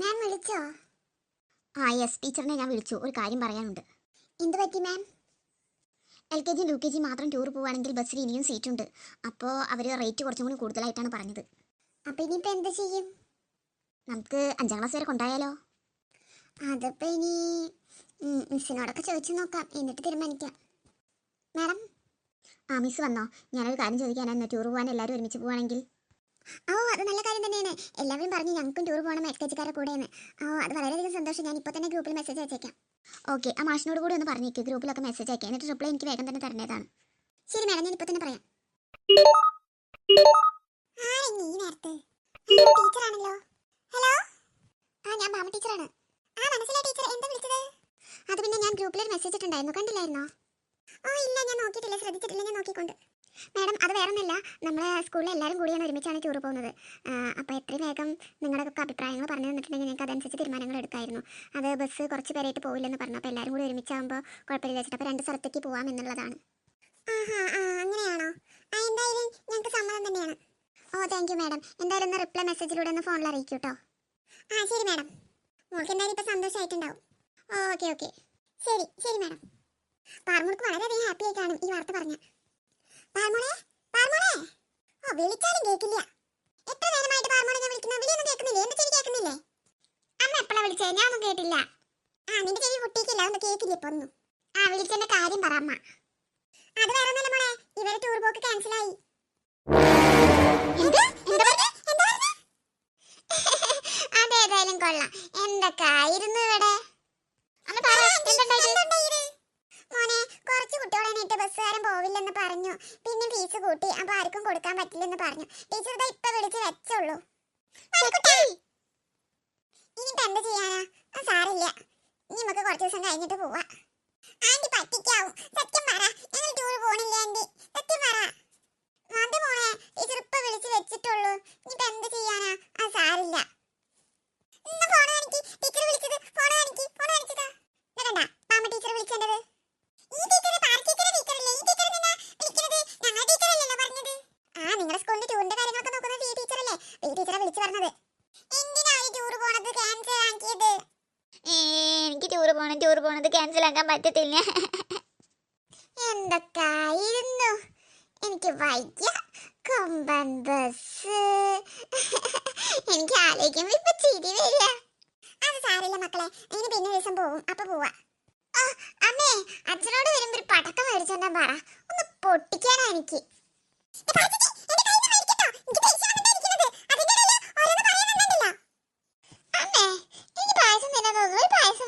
മാം വിളിച്ചോ? ആ യെസ് ടീച്ചറിനെ ഞാൻ വിളിച്ചു. ഒരു കാര്യം പറയാനുണ്ട്. എന്ത് പറ്റി ma'am? L K G U K G മാത്രം ടൂർ പോവുകയാണെങ്കിൽ ബസ്സിൽ ഇനിയും സീറ്റുണ്ട്. അപ്പോൾ അവർ റേറ്റ് കുറച്ചും കൂടി കൂടുതലായിട്ടാണ് പറഞ്ഞത്. അപ്പോൾ ഇനിയിപ്പോൾ എന്ത് ചെയ്യും? നമുക്ക് അഞ്ചാം ക്ലാസ് വരെ കൊണ്ടായാലോ അതിപ്പോൾ ഇനി മിസ്സിനോടൊക്കെ ചോദിച്ചു നോക്കാം. എന്നിട്ട് തീരുമാനിക്കാം. മാഡം? ആ മിസ് വന്നോ. ഞാനൊരു കാര്യം ചോദിക്കാനായിരുന്നു ടൂർ പോകാൻ എല്ലാവരും ഒരുമിച്ച് പോവാണെങ്കിൽ. ഓ അത് നല്ല കാര്യം തന്നെയാണ്. എല്ലാവരും പറഞ്ഞു ഞങ്ങൾക്കും ടൂർ പോകണം എൽ കെ ജിക്കാരെ കൂടെയെന്ന്. ഓ അത് വളരെയധികം സന്തോഷം. ഞാൻ ഇപ്പോൾ തന്നെ ഗ്രൂപ്പിൽ മെസ്സേജ് അയച്ചേക്കാം. ഓക്കെ ആ മാഷിനോട് കൂടി ഒന്ന് പറഞ്ഞേക്ക്. ഗ്രൂപ്പിലൊക്കെ മെസ്സേജ് അയക്കാം. എന്നിട്ട് റിപ്ലൈ എനിക്ക് വേഗം തന്നെ തരണേതാണ് ശരി മാഡം ഞാൻ ഇപ്പോൾ തന്നെ പറയാം. ടീച്ചറാണല്ലോ ഹലോ ആ ഞാൻ ടീച്ചറാണ് ആ മനസ്സിലായി ടീച്ചർ എന്താ വിളിച്ചത്? അത് പിന്നെ ഞാൻ ഗ്രൂപ്പിൽ ഒരു മെസ്സേജ് ഇട്ടുണ്ടായിരുന്നു കണ്ടില്ലായിരുന്നോ? ഓ ഇല്ല ഞാൻ നോക്കിയിട്ടില്ല. ശ്രദ്ധിച്ചിട്ടില്ല. ഞാൻ നോക്കിക്കൊണ്ട്. മാഡം അത് വേറൊന്നുമില്ല. നമ്മളെ സ്കൂളിൽ എല്ലാവരും കൂടിയാണ് ഒരുമിച്ചാണ് ടൂർ പോകുന്നത്. അപ്പോൾ എത്രയും വേഗം നിങ്ങളുടെ ഒക്കെ അഭിപ്രായങ്ങൾ പറഞ്ഞു തന്നിട്ടുണ്ടെങ്കിൽ ഞങ്ങൾക്ക് അതനുസരിച്ച് തീരുമാനങ്ങൾ എടുക്കായിരുന്നു. അത് ബസ് കുറച്ച് പേരായിട്ട് പോയില്ലെന്ന് പറഞ്ഞു. അപ്പോൾ എല്ലാവരും കൂടി ഒരുമിച്ചാകുമ്പോൾ കുഴപ്പമില്ല വെച്ചിട്ട് അപ്പോൾ രണ്ട് സ്ഥലത്തേക്ക് പോകാം എന്നുള്ളതാണ്. അങ്ങനെയാണോ? എന്തായാലും ഞങ്ങൾക്ക് സമ്മതം തന്നെയാണ്. Oh thank you madam. എന്തായാലും ഒന്ന് റിപ്ലൈ മെസ്സേജിലൂടെ ഒന്ന് ഫോണിൽ അറിയിക്കൂ കേട്ടോ ആ ശരി മാഡം. മോൾക്ക് എന്തായാലും ഇപ്പോൾ സന്തോഷമായിട്ടുണ്ടാവും ഓക്കെ ഓക്കെ. ശരി ശരി മാഡം. പാർമുർക്ക് വളരെയധികം ഹാപ്പി ആയി കാണും ഈ വാർത്ത പറഞ്ഞ പാർമോളെ പാർമോളെ ഓ വിളിച്ചാലും കേക്കില്ല. എത്ര നേരമായിട്ട് പാർമോളെ ഞാൻ വിളിക്കുന്ന? വിളിയൊന്നും കേൾക്കുന്നില്ലേ? എന്റെ ചെവി കേൾക്കുന്നില്ലേ? അമ്മ എപ്പോഴാ വിളിച്ചേ? ഞാൻ ഒന്നും കേട്ടില്ല. ആ നിന്റെ ചെവി പൊട്ടിക്കില്ല ഒന്നും കേൾക്കില്ല ഇപ്പൊ ഒന്നും. ആ വിളിച്ചെന്റെ കാര്യം പറ അമ്മ. അത് വേറെ ഒന്നല്ല മോളെ. ഇവരെ ടൂർ പോക്ക് ക്യാൻസലായി ആയി. അതേതായാലും കൊള്ളാം. എന്തൊക്കെ ആയിരുന്നു ഇവിടെ? മോനെ കുറച്ച് കുട്ടികളെ നീട്ട് ബസ്സുകാരൻ പോവില്ലെന്ന് പറഞ്ഞു. പിന്നെ ഫീസ് കൂട്ടി. അപ്പൊ ആർക്കും കൊടുക്കാൻ പറ്റില്ലെന്ന് പറഞ്ഞു. ടീച്ചർ ഇതാ ഇപ്പൊ വിളിച്ച് വെച്ചുള്ളൂ ഇനിയിപ്പോ എന്ത് ചെയ്യാനാ? സാറില്ല ഇനി നമുക്ക് കുറച്ച് ദിവസം കഴിഞ്ഞിട്ട് പോവാ. ആന്റി പറ്റിക്കാവും. സത്യം പറ. ഞങ്ങൾ ടൂർ പോണില്ല ആന്റി? സത്യം പറ. അതെ മോനെ ടീച്ചർ ഇപ്പൊ വിളിച്ച് വെച്ചിട്ടുള്ളൂ. ഇനിയിപ്പോ എന്ത് ചെയ്യാനാ? ആ സാറില്ല ഇന്ന് ഫോൺ കാണിക്ക് ടീച്ചർ വിളിച്ചത് ഫോൺ കാണിക്ക് ഫോൺ കാണിച്ചതാ ഇതണ്ട മാമ ടീച്ചർ വിളിക്കേണ്ടത് ഈ ടീച്ചർ പാറ ടീച്ചറെ ടീച്ചറല്ലേ ഈ ടീച്ചർ നിന്നാ വിളിക്കുന്നത് ഞങ്ങളുടെ ടീച്ചറല്ലല്ലോ പറഞ്ഞത് ആ നിങ്ങളുടെ സ്കൂളിന്റെ ടൂറിന്റെ കാര്യങ്ങളൊക്കെ നോക്കുന്നത് ഈ ടീച്ചറല്ലേ ഈ ടീച്ചറെ വിളിച്ചു പറഞ്ഞത് എന്തിനാ ഈ ടൂർ പോണത് ആക്കിയത് എനിക്ക് ടൂർ പോകണം ടൂർ പോണത് ക്യാൻസൽ ആക്കാൻ പറ്റത്തില്ല. എന്തൊക്കെയായിരുന്നു എനിക്ക് വയ്യ. കൊമ്പൻ ബസ് എനിക്ക് ആലോചിക്കുമ്പോ ഇപ്പൊ ചിരി വരിക. അത് സാരില്ല മക്കളെ. ഇനി പിന്നെ ദിവസം പോവും. അപ്പൊ പോവാ. അമ്മേ അച്ഛനോട് വരുമ്പോ ഒരു പടക്കം മേടിച്ചോണ്ടാ പറ. ഒന്ന് പൊട്ടിക്കാനാ എനിക്ക് അമ്മേ എനിക്ക് പായസം തിന്നാൻ തോന്നുന്നു ഒരു പായസം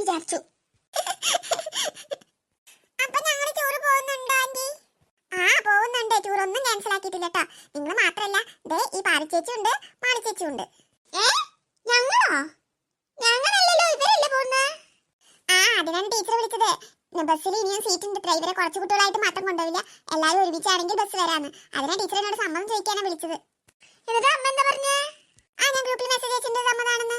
വിചാരിച്ചു. ടൂർ ആ ടൂർ ഒന്നും നിങ്ങൾ ദേ ഈ ഏ? ഞങ്ങളോ ഞങ്ങളല്ലല്ലോ ഇവരല്ലേ പോകുന്നത് ആ അതിനാണ് ടീച്ചർ വിളിച്ചത്. ബസ്സിൽ ഇനിയും സീറ്റ് ഉണ്ട്. ഡ്രൈവറെ കുറച്ച് കുട്ടികളായിട്ട് മാത്രം കൊണ്ടുപോവില്ല എല്ലാവരും ഒരുമിച്ചാണെങ്കിൽ ബസ് വരാന്ന്. അതിനാ ടീച്ചർ എന്നോട് സമ്മതം ചോദിക്കാനാണ് വിളിച്ചത്. എന്നിട്ട് അമ്മ എന്താ പറഞ്ഞേ? ആ ഞാൻ ഗ്രൂപ്പിൽ മെസ്സേജ് അയച്ചിട്ടുണ്ട്. സമ്മതാണെന്ന്.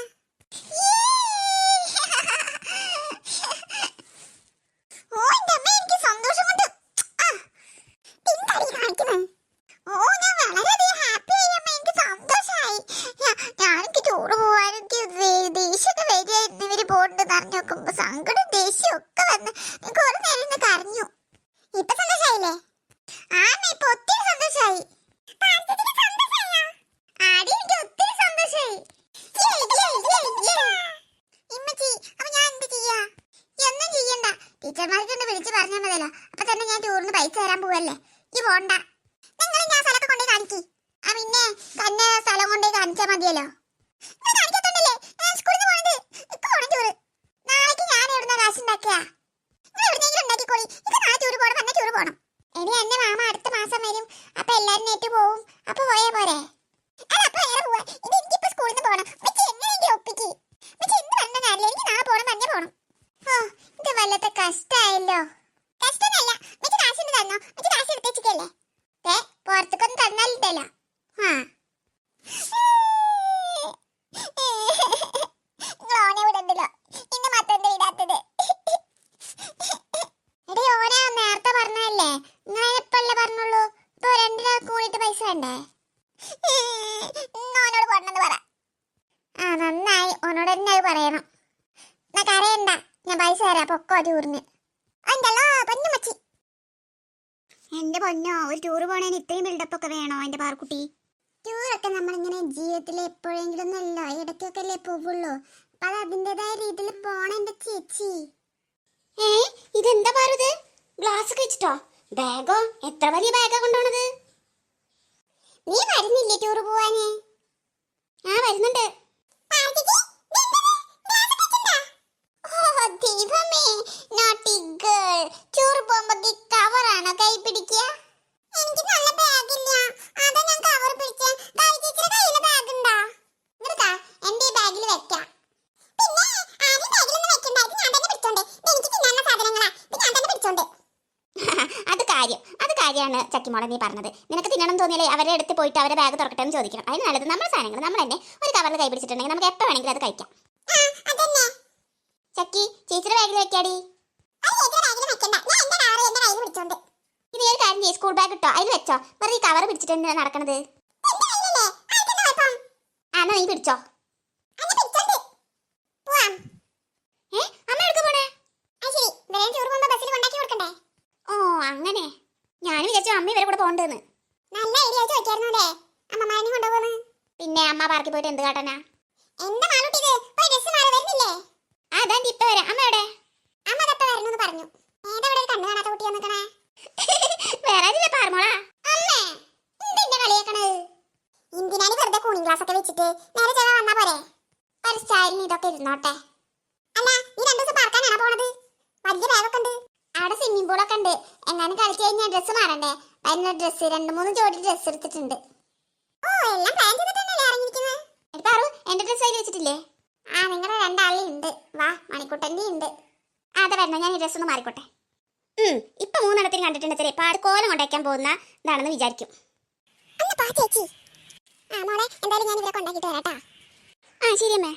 ടീച്ചർമാർക്കൊന്ന് വിളിച്ച് പറഞ്ഞാൽ മതിയല്ലോ. അപ്പൊ തന്നെ ഞാൻ ടൂറിന് പൈസ തരാൻ പോവല്ലേ? ഈ പോണ്ട. നിങ്ങൾ ഞാൻ സ്ഥലമൊക്കെ കൊണ്ടേ കാണിക്കി. ആ പിന്നെ തന്നെ സ്ഥലം കൊണ്ടേ കാണിച്ചാൽ മതിയല്ലോ. കഷ്ടായല്ലോ. കഷ്ടമല്ല വെച്ച് കാശ് തന്നോ? വെച്ച് കാശ് എടുത്തേച്ചിക്കല്ലേ ഏ പുറത്തേക്കൊന്നും തന്നല്ലോ ആ. മാത്രം നേരത്തെ പൈസ പറ. ആ നന്നായി. ഓനോട് തന്നെ പറയണം. എന്നാ കരയണ്ട. ഞാൻ പൈസ തരാം പൊക്കോ ടൂറിന് ഉണ്ടല്ലോ പൊന്നുമച്ചി എന്റെ പൊന്നോ ഒരു ടൂർ പോണേന് ഇത്രയും ബിൽഡപ്പ് ഒക്കെ വേണോ എന്റെ പാർക്കുട്ടി ടൂറൊക്കെ നമ്മളിങ്ങനെ ജീവിതത്തിൽ എപ്പോഴെങ്കിലും ഒന്നല്ലോ ഇടയ്ക്കൊക്കെ അല്ലേ പോവുള്ളൂ. അപ്പൊ അത് അതിന്റെതായ രീതിയിൽ പോണ എന്റെ ചേച്ചി. ഏ ഇതെന്താ പാറുത്? ഗ്ലാസ് ഒക്കെ വെച്ചിട്ടോ? ബാഗോ? എത്ര വലിയ ബാഗാ കൊണ്ടുപോണത്? നീ വരുന്നില്ലേ ടൂർ പോവാന്? ആ വരുന്നുണ്ട് ദൈവമേ നോട്ടി ഗേൾ ടൂർ പോകുമ്പോ കവറാണോ കൈ പിടിക്കുക എനിക്ക് നല്ല ബാഗില്ല അതാ ഞാൻ കവർ പിടിച്ചേ ഗായി ചേച്ചിയുടെ കയ്യിൽ ബാഗ് ഉണ്ടാ നിർത്താ എന്റെ ഈ ബാഗിൽ വെക്കാം പിന്നെ ആരും ബാഗിലൊന്നും വെക്കണ്ട ഇത് ഞാൻ തന്നെ പിടിച്ചോണ്ട് ഇത് എനിക്ക് തിന്നാനുള്ള സാധനങ്ങളാ ഇത് ഞാൻ തന്നെ പിടിച്ചോണ്ട് അത് കാര്യം അത് കാര്യമാണ് ചക്കിമോളെ നീ പറഞ്ഞത്. നിനക്ക് തിന്നണം തോന്നിയാലേ അവരെ അടുത്ത് പോയിട്ട് അവരെ ബാഗ് തുറക്കട്ടെ എന്ന് ചോദിക്കണം. അതിന് നല്ലത് നമ്മുടെ സാധനങ്ങൾ. നമ്മൾ തന്നെ ഒരു കവറിൽ കൈ പിടിച്ചിട്ടുണ്ടെങ്കിൽ നമുക്ക് എപ്പോൾ വേണമെങ്കിലും അത് കഴിക്കാം. ചക്കി ചേച്ചിയുടെ ബാഗിൽ വെക്കാടി. ഇത് ഒരു കാര്യം ചെയ്യും. സ്കൂൾ ബാഗ് ഇട്ടോ? അതിൽ വെച്ചോ. വെറുതെ ഈ കവർ പിടിച്ചിട്ട് നടക്കണത്? ആ എന്നാ നീ പിടിച്ചോ ഏ അമ്മ എടുക്ക പോണേ ഓ അങ്ങനെ ഞാൻ വിചാരിച്ചു അമ്മ ഇവരെ കൂടെ പോണ്ടെന്ന്. നല്ല ഐഡിയ ചോദിക്കായിരുന്നല്ലേ അമ്മമാരെ കൊണ്ടുപോകുന്നു പിന്നെ അമ്മ പാർക്കിൽ പോയിട്ട് എന്ത് കാട്ടാനാ? എന്താ മാളൂട്ടിത്? പോയി ഡ്രസ് മാറി വരുന്നില്ലേ? ആ അതാണ്ട് ഇപ്പൊ വരാം. അമ്മ എവിടെ? അമ്മ തപ്പ വരണമെന്ന് പറഞ്ഞു. ഏതാ ഇവിടെ കണ്ണു കാണാത്ത കുട്ടി വന്നിക്കണേ വേറെ ആരില്ല പാർമോളാ അമ്മേ എന്തിന്റെ കളിയാക്കണത്? എന്തിനാണ് വെറുതെ കൂണിംഗ് ക്ലാസ് ഒക്കെ വെച്ചിട്ട് നേരെ ചെന്ന് വന്നാ പോരെ? ഒരു സ്റ്റൈലിന് ഇതൊക്കെ ഇരുന്നോട്ടെ. അല്ല നീ രണ്ടു ദിവസം പാർക്കാനാണോ പോണത്? വലിയ ബാഗൊക്കെ ഉണ്ട്. അവിടെ സ്വിമ്മിംഗ് പൂളൊക്കെ ഉണ്ട്. എങ്ങാനും കളിച്ചു കഴിഞ്ഞാൽ ഡ്രസ്സ് മാറണ്ടേ? അതിന് ഡ്രസ്സ് രണ്ട് മൂന്ന് ജോഡി ഡ്രസ്സ് എടുത്തിട്ടുണ്ട്. ഓ എല്ലാം പ്ലാൻ ചെയ്തിട്ടല്ലേ ഇറങ്ങിയിരിക്കുന്നത്? എടുപ്പാറു എന്റെ ഡ്രസ്സ് അതിൽ വെച്ചിട്ടില്ലേ? ആ നിങ്ങളുടെ രണ്ടാളി ഉണ്ട് വാ മണിക്കുട്ടന്റെ ഉണ്ട് ആ അതെ വരണം ഞാൻ ഈ ഡ്രസ്സ് ഒന്ന് മാറിക്കോട്ടെ. ഉം, ഇപ്പൊ മൂന്നെണ്ണത്തിന് കണ്ടിട്ടുണ്ട് ചെറിയ പാട് കോലം കൊണ്ടേക്കാൻ പോകുന്ന ഇതാണെന്ന് വിചാരിക്കും. ആ മോളെ എന്തായാലും ഞാൻ ഇവരൊക്കെ വരാട്ടാ. ആ ശരി അമ്മേ.